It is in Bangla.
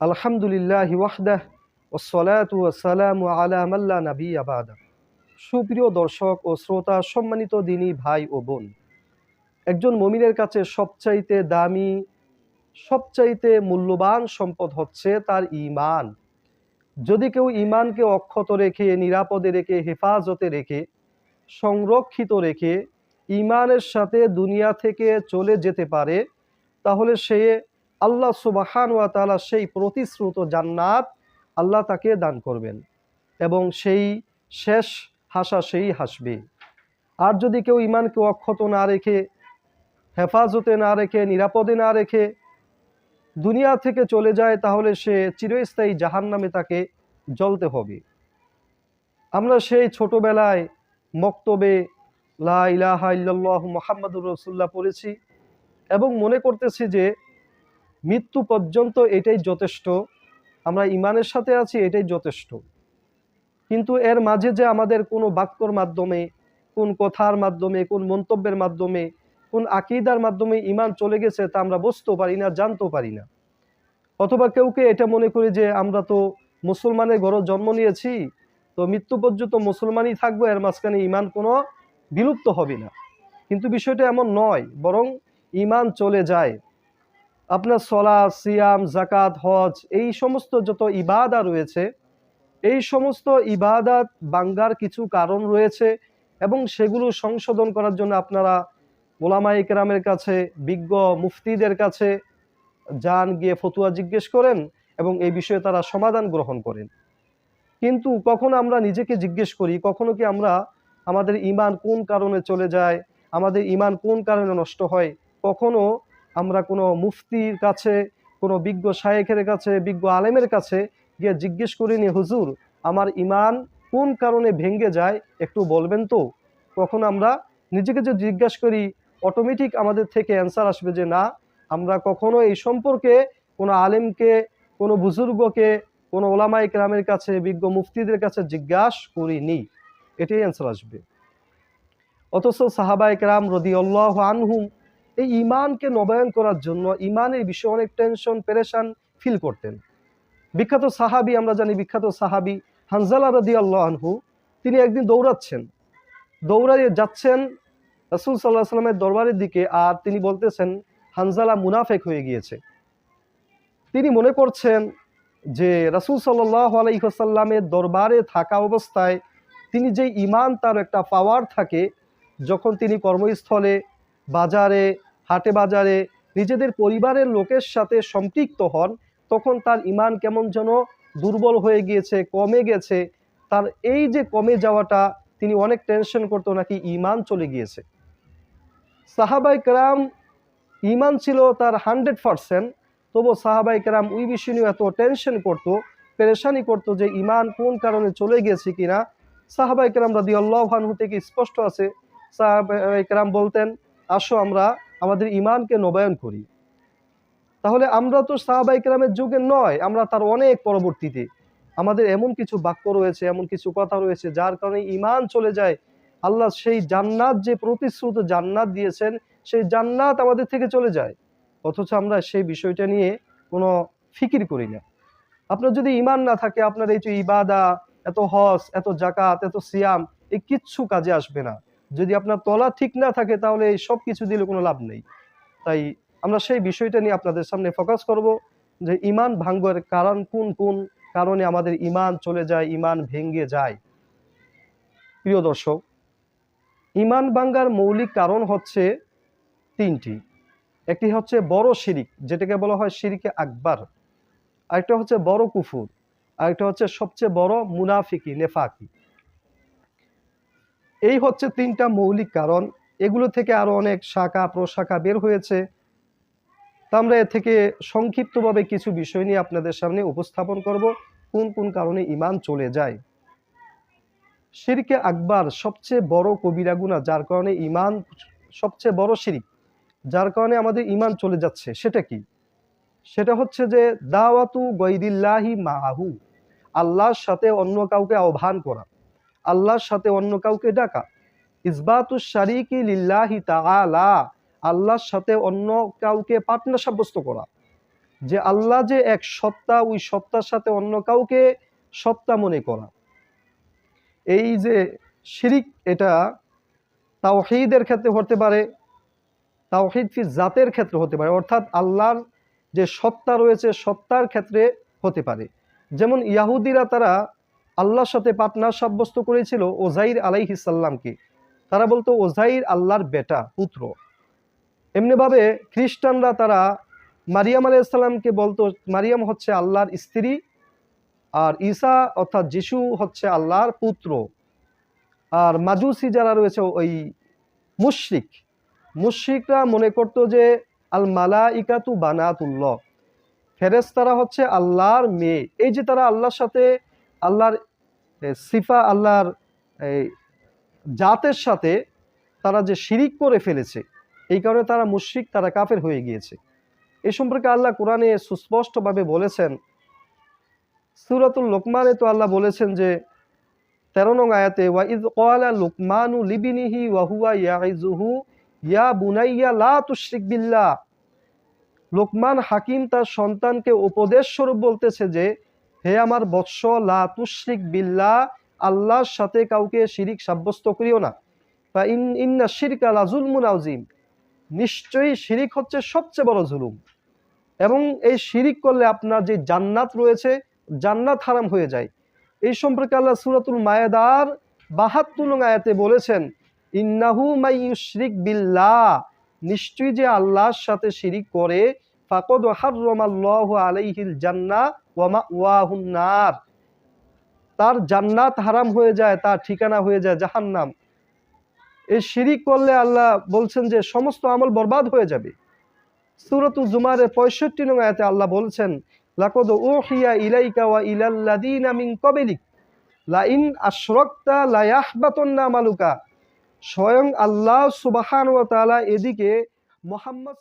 আলহামদুলিল্লাহ ওয়াহদাহ ওসলাত ওয়াসালাম আলা মাল্লা নবী আবাদা সুপ্রিয় দর্শক ও শ্রোতা, সম্মানিত দিনী ভাই ও বোন, একজন মমিনের কাছে সবচাইতে দামি, সবচাইতে মূল্যবান সম্পদ হচ্ছে তার ঈমান। যদি কেউ ঈমানকে অক্ষত রেখে, নিরাপদে রেখে, হেফাজতে রেখে, সংরক্ষিত রেখে ইমানের সাথে দুনিয়া থেকে চলে যেতে পারে, তাহলে সে আল্লাহ সুবাহান ওয়া তাআলা সেই প্রতিশ্রুত জান্নাত আল্লাহ তাকে দান করবেন এবং সেই শেষ হাসা সেই হাসবে। আর যদি কেউ ইমানকে অক্ষত না রেখে, হেফাজতে না রেখে, নিরাপদে না রেখে দুনিয়া থেকে চলে যায়, তাহলে সে চিরস্থায়ী জাহান নামে তাকে জ্বলতে হবে। আমরা সেই ছোটবেলায় মক্তবে লা মুহাম্মাদুর রসুল্লাহ পড়েছি এবং মনে করতেছি যে মৃত্যু পর্যন্ত এটাই যথেষ্ট। আমরা ইমানের সাথে আছি, এটাই যথেষ্ট। কিন্তু এর মাঝে যে আমাদের কোনো বাক্যর মাধ্যমে, কোন কথার মাধ্যমে, কোন মন্তব্যের মাধ্যমে, কোন আকিদার মাধ্যমে ইমান চলে গেছে তা আমরা বুঝতেও পারি না, জানতেও পারি না। অথবা কেউ কে এটা মনে করি যে আমরা তো মুসলমানের ঘরে জন্ম নিয়েছি, তো মৃত্যু পর্যন্ত মুসলমানই থাকব, এর মাঝখানে ইমান কোনো বিলুপ্ত হবে না। কিন্তু বিষয়টা এমন নয়, বরং ইমান চলে যায়। আপনার সলা সিয়াম জাকাত হজ, এই সমস্ত যত ইবাদা রয়েছে, এই সমস্ত ইবাদাত বাঙ্গার কিছু কারণ রয়েছে এবং সেগুলো সংশোধন করার জন্য আপনারা ওলামা ইকরামের কাছে, বিজ্ঞ মুফতিদের কাছে যান, গিয়ে ফতুয়া জিজ্ঞেস করেন এবং এই বিষয়ে তারা সমাধান গ্রহণ করেন। কিন্তু কখনো আমরা নিজেকে জিজ্ঞেস করি, কখনো কি আমরা আমাদের ইমান কোন কারণে চলে যায়, আমাদের ইমান কোন কারণে নষ্ট হয়, কখনো আমরা কোনো মুফতির কাছে, কোনো বিজ্ঞ শায়েখের কাছে, বিজ্ঞ আলেমের কাছে গিয়ে জিজ্ঞেস করিনি হুজুর, আমার ইমান কোন কারণে ভেঙ্গে যায়? একটু বলবেন তো? কখন আমরা নিজেকে যে জিজ্ঞাসা করি অটোমেটিক আমাদের থেকে অ্যান্সার আসবে যে না, আমরা কখনো এই সম্পর্কে কোনো আলেমকে, কোনো বুজুর্গকে, কোনো ওলামা ইকরামের কাছে, বিজ্ঞ মুফতিদের কাছে জিজ্ঞাসা করিনি এটাই অ্যান্সার আসবে। অথচ সাহাবা ইকরাম রদি আল্লাহ আনহুম এই ইমানকে নবায়ন করার জন্য ইমানের বিষয়ে অনেক টেনশন পেরেশান ফিল করতেন। বিখ্যাত সাহাবি, আমরা জানি বিখ্যাত সাহাবি হানজালা রদি আনহু, তিনি একদিন দৌড়াচ্ছেন। দৌড়াইয়ে যাচ্ছেন রাসুল সাল্লাহ সাল্লামের দরবারের দিকে আর তিনি বলতেছেন, হানজালা মুনাফেক হয়ে গিয়েছে। তিনি মনে করছেন যে রাসুল সাল্লাহ আলাইসাল্লামের দরবারে থাকা অবস্থায় তিনি যে ইমান তার একটা পাওয়ার থাকে, যখন তিনি কর্মস্থলে, বাজারে হাটে বাজারে নিজেদের পরিবারের লোকের সাথে সম্পৃক্ত হন, তখন তার ইমান কেমন যেন দুর্বল হয়ে গিয়েছে, কমে গেছে। তার এই যে কমে যাওয়াটা, তিনি অনেক টেনশন করতো, নাকি ইমান চলে গিয়েছে। সাহাবাই কেরাম, ইমান ছিল তার হান্ড্রেড পারসেন্ট। তবু সাহাবাই কেরাম ওই বিষয় নিয়ে এত টেনশন করতো, পেরেশানি করতো যে ইমান কোন কারণে চলে গিয়েছে কিনা। সাহাবাই কেরাম রাদি আল্লাহানহু থেকে স্পষ্ট আছে। সাহাবাই কেরাম বলতেন, আসো আমরা আমাদের ইমানকে নবায়ন করি। তাহলে আমরা তো সাহাবাই কেরামের যুগে নয়, আমরা তার অনেক পরবর্তীতে। আমাদের এমন কিছু বাক্য রয়েছে, এমন কিছু কথা রয়েছে, যার কারণে ইমান চলে যায়। আল্লাহ সেই জান্নাত যে প্রতিশ্রুত জান্নাত দিয়েছেন, সেই জান্নাত আমাদের থেকে চলে যায়। অথচ আমরা সেই বিষয়টা নিয়ে কোনো ফিকির করি না। আপনার যদি ইমান না থাকে, আপনার এই যে ইবাদা, এত হস এত জাকাত এত সিয়াম, এই কিচ্ছু কাজে আসবে না। যদি আপনার তলা ঠিক না থাকে, তাহলে এই সব কিছু দিলে কোনো লাভ নেই। তাই আমরা সেই বিষয়টা নিয়ে আপনাদের সামনে ফোকাস করব যে ইমান ভাঙ্গের কারণ কোন কোন কারণে আমাদের ইমান চলে যায়, ইমান ভেঙ্গে যায়। প্রিয় দর্শক, ইমান ভাঙ্গার মৌলিক কারণ হচ্ছে তিনটি। একটি হচ্ছে বড় শিরিক, যেটাকে বলা হয় শিরিকে আকবার। আরেকটা হচ্ছে বড় কুফুর। আরেকটা হচ্ছে সবচেয়ে বড় মুনাফিকি, নেফাকি। এই হচ্ছে তিনটা মৌলিক কারণ। এগুলো থেকে আরও অনেক শাখা, প্রশাখা বের হয়েছে। তা আমরা এ থেকে সংক্ষিপ্তভাবে কিছু বিষয় নিয়ে আপনাদের সামনে উপস্থাপন করব। কোন কোন কারণে ইমান চলে যায়। শিরকে আকবার সবচেয়ে বড় কবিরা গুণা যার কারণে ইমান সবচেয়ে বড় শিরিক, যার কারণে আমাদের ইমান চলে যাচ্ছে। সেটা কি? সেটা হচ্ছে যে, দাওয়াতু গৈদিল্লাহি মাহু আল্লাহর সাথে অন্য কাউকে আহ্বান করা। আল্লাহর সাথে অন্য কাউকে ডাকা। ইসবাতু শারিকি লিল্লাহি তাআলা, আল্লাহর সাথে অন্য কাউকে পার্টনার সাব্যস্ত করা। যে আল্লাহ যে এক সত্তা, ওই সত্তার সাথে অন্য কাউকে সত্তা মনে করা। এই যে শিরিক, এটা তাওহিদের ক্ষেত্রে হতে পারে, তাওহিদ ফি জাতের ক্ষেত্রে হতে পারে, অর্থাৎ আল্লাহর যে সত্তা রয়েছে, সত্তার ক্ষেত্রে হতে পারে। যেমন ইয়াহুদিরা তারা আল্লাহর সাথে পাটনার সাব্যস্ত করেছিল ওজাইর আলাইহিসাল্লামকে তারা বলতো, ওজাইর আল্লাহর বেটা, পুত্র। এমনিভাবে খ্রিস্টানরা তারা মারিয়াম আলাইসাল্লামকে বলতো, মারিয়াম হচ্ছে আল্লাহর স্ত্রী আর ঈসা অর্থাৎ যিশু হচ্ছে আল্লাহর পুত্র। আর মাজুসি যারা রয়েছে, ওই মুশরিক। মুশরিকরা মনে করতো যে, আল মালা ইকাতু বানাতুল্লাহ। ফেরেস্তারা হচ্ছে আল্লাহর মেয়ে। এই যে তারা আল্লাহর সাথে, আল্লাহর সিফা আল্লাহর এই জাতের সাথে তারা যে শিরিক করে ফেলেছে, এই কারণে তারা মুশরিক, তারা কাফের হয়ে গিয়েছে। এ সম্পর্কে আল্লাহ কোরআনে সুস্পষ্টভাবে বলেছেন, সুরাতুল লোকমানে তো আল্লাহ বলেছেন যে, তেরো নং আয়াতে, ওয়া ইদ কওয়ালা লুকমানু লিবিনিহি ওয়াহুয়া ইয়াইজুহু ইয়া বুনাইয়া লা তুশরিক বিল্লাহ। লোকমান হাকিম তার সন্তানকে উপদেশ স্বরূপ বলতেছে যে হে আমার বৎস, লা তুশরিক বিল্লাহ, আল্লাহর সাথে কাউকে শিরিক সাব্যস্ত করিও না। বা ইন, ইন্না শিরকা লা জুলমুন আউজিম নিশ্চয়ই শিরিক হচ্ছে সবচেয়ে বড় জুলুম। এবং এই শিরিক করলে আপনার যে জান্নাত রয়েছে, জান্নাত হারাম হয়ে যায়। এই সম্পর্কে আল্লাহ সুরাতুল মায়েদার বাহাত্তর নং আয়াতে বলেছেন, ইন্নাহু মাই মাইয়ুশরিক বিল্লাহ। নিশ্চয়ই যে আল্লাহর সাথে শিরিক করে ফাকদ আলাইহিল জান্নাহ ওয়া মাওয়াহুন নার। তার জান্নাত হারাম হয়ে যায়, তার ঠিকানা হয়ে যায় জাহান্নাম। এই শিরিক করলে আল্লাহ বলছেন যে সমস্ত আমল বরবাদ হয়ে যাবে। সুরতু জুমারের পঁয়ষট্টি নং আয়াতে আল্লাহ বলছেন, লাকদ উহিয়া ইলাইকা ওয়া ইলাল্লাযীনা মিন ক্বাবলিক লা ইন আশরাকতা লা ইয়াহবাতুন্না মালুকা স্বয়ং আল্লাহ সুবহানাহু ওয়া তাআলা এদিকে মুহাম্মদ